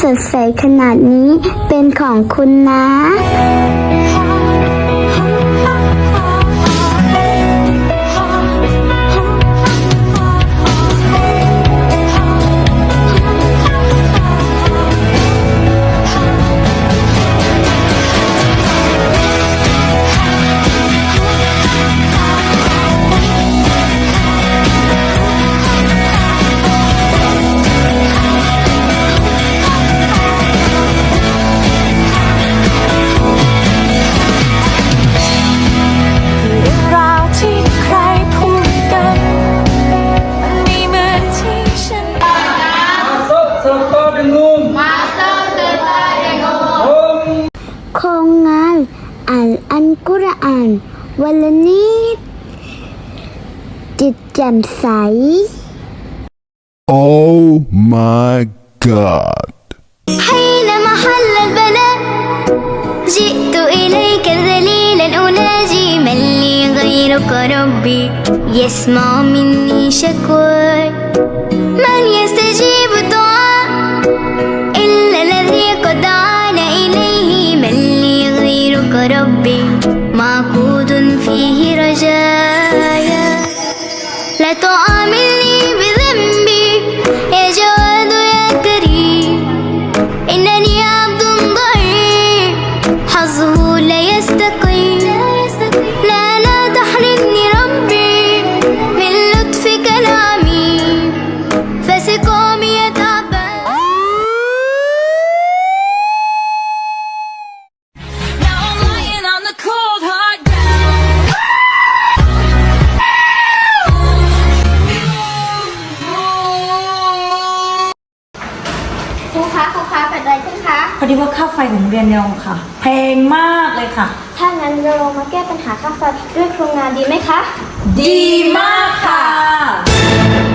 สดใสขนาดนี้เป็นของคุณนะ อานวันละนิด จิตแจ่มใส Oh my god. حين محل البنات جئت إليك ذليلا أناجي من لي غيرك ربي يسمع مني شكواي มาแก้ปัญหาค่าไฟด้วยโครงงานดีไหมคะ ดีมากค่ะ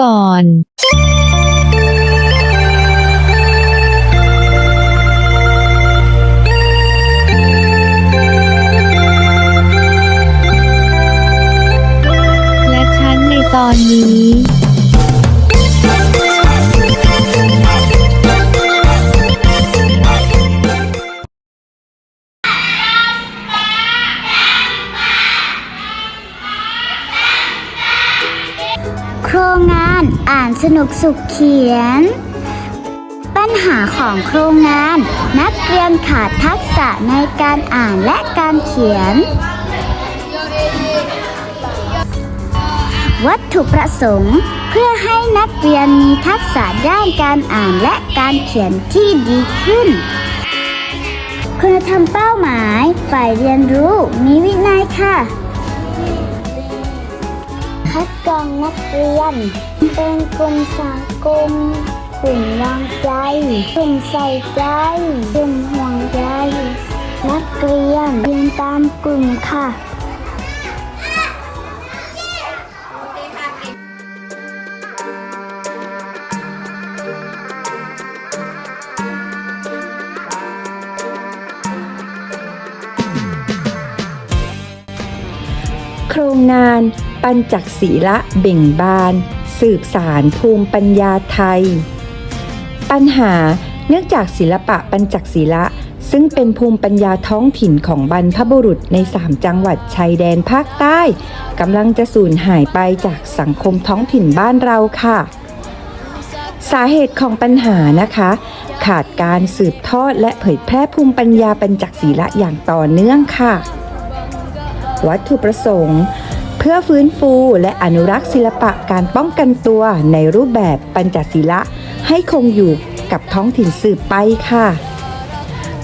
ก่อนและฉันในตอนนี้ นสนุกสุขเขียน ปัญหาของโครงงาน นักเรียนขาดทักษะในการอ่านและการเขียน วัตถุประสงค์ เพื่อให้นักเรียนมีทักษะด้านการอ่านและการเขียนที่ดีขึ้นคุณธรรมเป้าหมายฝ่ายเรียนรู้มีวินัยค่ะ คัดกรองนักเรียน เป็นกลุ่มสังคมกลุ่มวางใจกลุ่มใส่ใจกลุ่มห่วงใยนักเรียนเรียนตามกลุ่มค่ะโครงงานปัญจักศีละเบ่งบาน สืบสารภูมิปัญญาไทย ปัญหาเนื่องจากศิลปะปัญจักศีละ ซึ่งเป็นภูมิปัญญาท้องถิ่นของบรรพบุรุษใน 3 จังหวัดชายแดนภาคใต้กำลังจะสูญหายไปจากสังคมท้องถิ่นบ้านเราค่ะ สาเหตุของปัญหานะคะ ขาดการสืบทอดและเผยแพร่ภูมิปัญญาปัญจักศีละอย่างต่อเนื่องค่ะ วัตถุประสงค์ เพื่อฟื้นฟูและอนุรักษ์ศิลปะการป้องกันตัวในรูปแบบปัญจศีละ ให้คงอยู่กับท้องถิ่นสืบไปค่ะ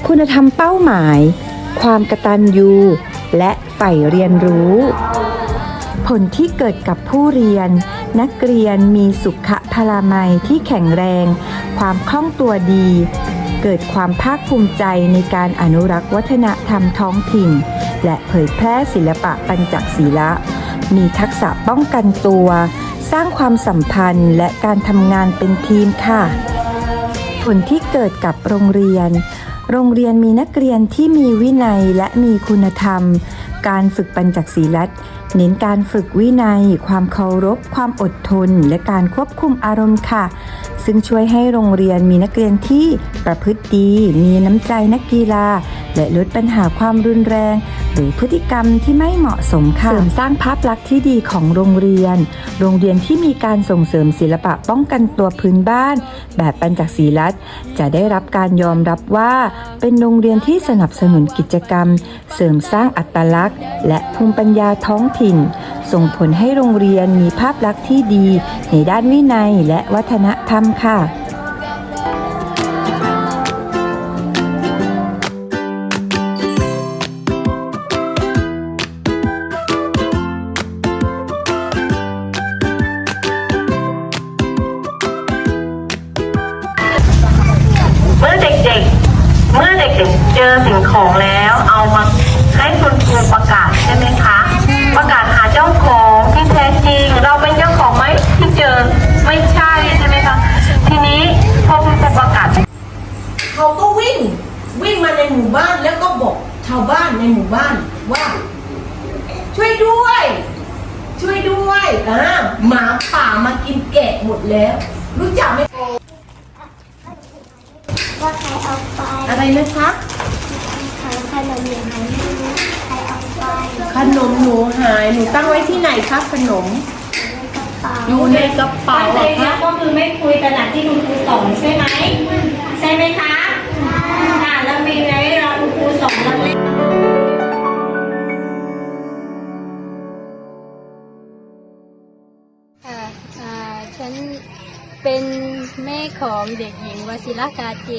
คุณธรรมเป้าหมาย ความกระตัญญูและใฝ่เรียนรู้ ผลที่เกิดกับผู้เรียน นักเรียนมีสุขพลามัยที่แข็งแรง ความคล่องตัวดี เกิดความภาคภูมิใจในการอนุรักษ์วัฒนธรรมท้องถิ่น และเผยแพร่ศิลปะปัญจศีละ มีทักษะป้องกันตัว สร้างความสัมพันธ์และการทำงานเป็นทีมค่ะ ผลที่เกิดกับโรงเรียน โรงเรียนมีนักเรียนที่มีวินัยและมีคุณธรรม การฝึกปัญจักศีลัตเน้นการฝึกวินัย ความเคารพ ความอดทน และการควบคุมอารมณ์ค่ะ ซึ่งช่วยให้โรงเรียนมีนักเรียนที่ประพฤติดี มีน้ำใจนักกีฬา และลดปัญหาความรุนแรง หรือพฤติกรรมที่ไม่เหมาะสมค่ะเสริมสร้างภาพลักษณ์ที่ดีของโรงเรียน โรงเรียนที่มีการส่งเสริมศิลปะป้องกันตัวพื้นบ้าน แบบปัญจศีลัตจะได้รับการยอมรับว่า เป็นโรงเรียนที่สนับสนุนกิจกรรม เสริมสร้างอัตลักษณ์ และภูมิปัญญาท้องถิ่น ส่งผลให้โรงเรียนมีภาพลักษณ์ที่ดี ในด้านวินัยและวัฒนธรรมค่ะ มาในหมู่บ้านแล้วก็บอกชาวบ้านในหมู่บ้านว่า ช่วยด้วย ช่วยด้วยอ่าหมาป่ามากินแกะหมดแล้ว รู้จักไหมว่าใครเอาไปอะไรนะคะขายขนมอย่างไรไม่รู้ใครเอาไปขนมหนูหายหนูตั้งไว้ที่ไหนคะขนมกระเป๋าอยู่ในกระเป๋าเหรอคะก็คือไม่คุยขณะที่คุณครูสอนใช่ไหมใช่ไหมคะ มีไหมเราคุณครูสอนเราเล่นค่ะอ่าฉันเป็นแม่ของเด็กหญิงวชิระกาเจ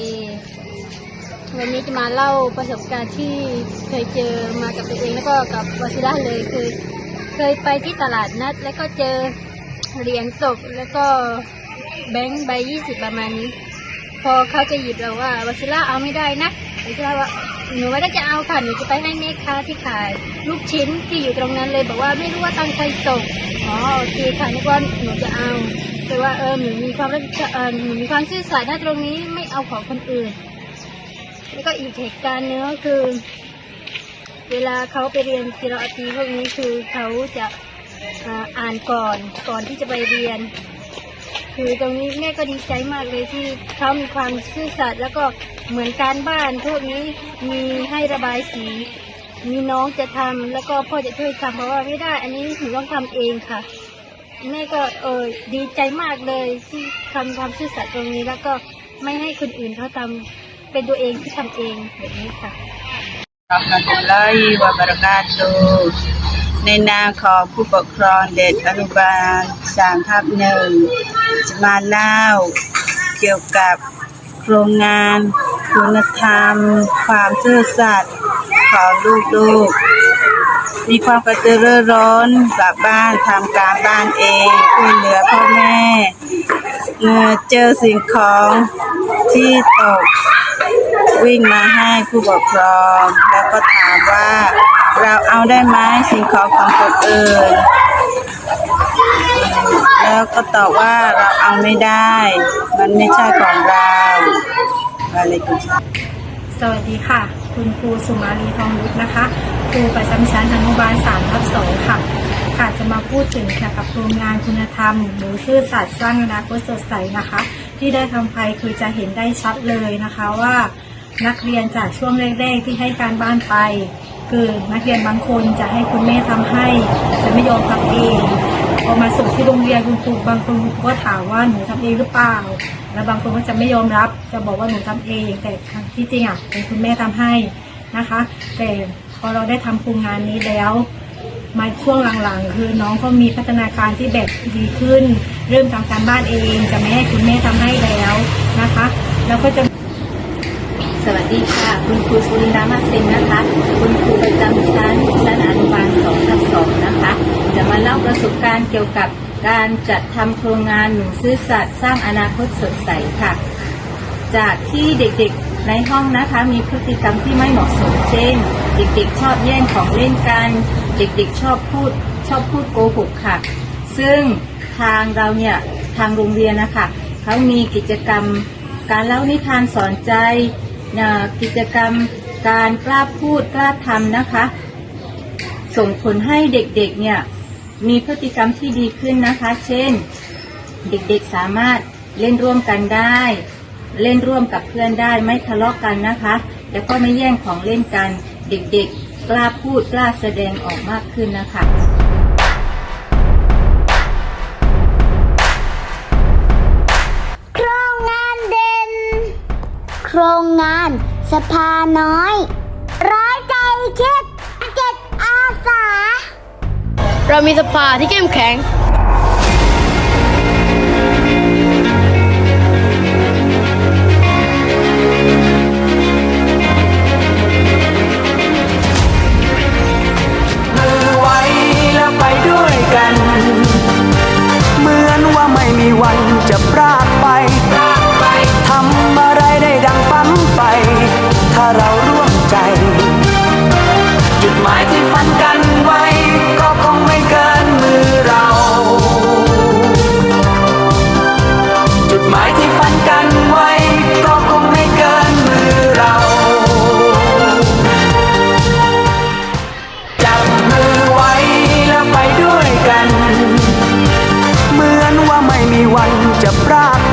วันนี้จะมาเล่าประสบการณ์ที่เคยเจอมากับตัวเองแล้วก็กับวชิระเลยคือเคยไปที่ตลาดนัด แล้วก็เจอเหรียญตกแล้วก็แบงค์ใบยี่สิบประมาณนี้ พอเขาจะหยิบเราว่าวชิระเอาไม่ได้นะ วชิระว่าหนูไม่ได้จะเอาค่ะหนูจะไปให้แม่ค้าที่ขายลูกชิ้นที่อยู่ตรงนั้นเลยบอกว่าไม่รู้ว่าตังใครตกอ๋อโอเคค่ะนึกว่าหนูจะเอาแต่ว่าเออหนูมีความรับผิดชอบเออหนูมีความซื่อสัตย์นะตรงนี้ไม่เอาของคนอื่น แล้วก็อีกเหตุการณ์หนึงก็คือ เวลาเขาไปเรียนกีฬาตีพวกนี้คือเขาจะอ่านก่อนก่อนที่จะไปเรียน คือตรงนี้แม่ก็ดีใจมากเลยที่เขามีความซื่อสัตย์แล้วก็ เหมือนการบ้านพวกนี้มีให้ระบายสี มีน้องจะทำแล้วก็พ่อจะช่วยทำเพราะว่าไม่ได้ อันนี้หนูต้องทำเองค่ะ แม่ก็เออดีใจมากเลยที่ทำความซื่อสัตย์ตรงนี้ แล้วก็ไม่ให้คนอื่นเขาทำเป็นตัวเองที่ทำเองแบบนี้ค่ะรัมตุลลอฮิวะบะเรากาตุในนามของผู้ปกครองเด็กอนุบาลสามทับหนึ่งจะมาเล่าเกี่ยวกับ โรงงาน คุณธรรม ความซื่อสัตย์ของลูกๆ มีความกระตือรือร้นกลับบ้านทำการบ้านเองช่วยเหลือพ่อแม่เมื่อเจอสิ่งของที่ตกวิ่งมาให้ผู้ปกครอง แล้วก็ถามว่าเราเอาได้ไหมสิ่งของของคนอื่น แล้วก็ตอบว่าเราเอาไม่ได้ มันไม่ใช่ของเรา อะไกุสสวัสดีค่ะ คุณครูสุมาลีทองรุตนะคะครูประจำชั้นอนุบาล3ทับ2ค่ะ ค่ะจะมาพูดถึงเกี่ยวกับโครงงานคุณธรรม หรือซื่อสัตย์สร้างอนาคตสดใสนะคะ ที่ได้ทำไปคือจะเห็นได้ชัดเลยนะคะว่า นักเรียนจากช่วงแรกๆที่ให้การบ้านไป คือนักเรียนบางคนจะให้คุณแม่ทำให้ จะไม่ยอมทำเอง พอมาส่งที่โรงเรียนคุณครูบางคนก็ถามว่าหนูทำเองหรือเปล่า แล้วบางคนก็จะไม่ยอมรับ จะบอกว่าหนูทำเอง แต่ที่จริงอะเป็นคุณแม่ทำให้นะคะ แต่พอเราได้ทำโครงงานนี้แล้วมาช่วงหลังๆ คือน้องก็มีพัฒนาการที่แบบดีขึ้น เริ่มทำการบ้านเอง จะไม่ให้คุณแม่ทำให้แล้วนะคะ แล้วก็จะสวัสดีค่ะ คุณครูสุรินดามาเซนนะคะ คุณครูประจำชั้นชั้นอนุบาล2ทับ2นะคะ จะมาเล่าประสบการณ์เกี่ยวกับการจัดทำโครงงานหนูซื่อสัตย์สร้างอนาคตสดใสค่ะ จากที่เด็กๆในห้องนะคะมีพฤติกรรมที่ไม่เหมาะสมเช่น เด็กๆ ชอบแย่งของเล่นกัน เด็กๆ ชอบพูดชอบพูดโกหกค่ะ ซึ่งทางเราเนี่ยทางโรงเรียนนะคะเขามีกิจกรรมการเล่านิทานสอนใจกิจกรรมการกล้าพูดกล้าทำนะคะ ส่งผลให้เด็กๆเนี่ย มีพฤติกรรมที่ดีขึ้นนะคะ เช่น เด็กๆสามารถเล่นร่วมกันได้ เล่นร่วมกับเพื่อนได้ไม่ทะเลาะกันนะคะ แล้วก็ไม่แย่งของเล่นกัน เด็กๆ กล้าพูดกล้าแสดงออกมากขึ้นนะคะโครงงานเด่น โครงงานสภาน้อย ร้อยใจคิดเจ็ดอาสา เรามีสภาที่เข้มแข็งเหมือนว่าไม่มีวันจะพราก ว่าไม่มีวันจะพราก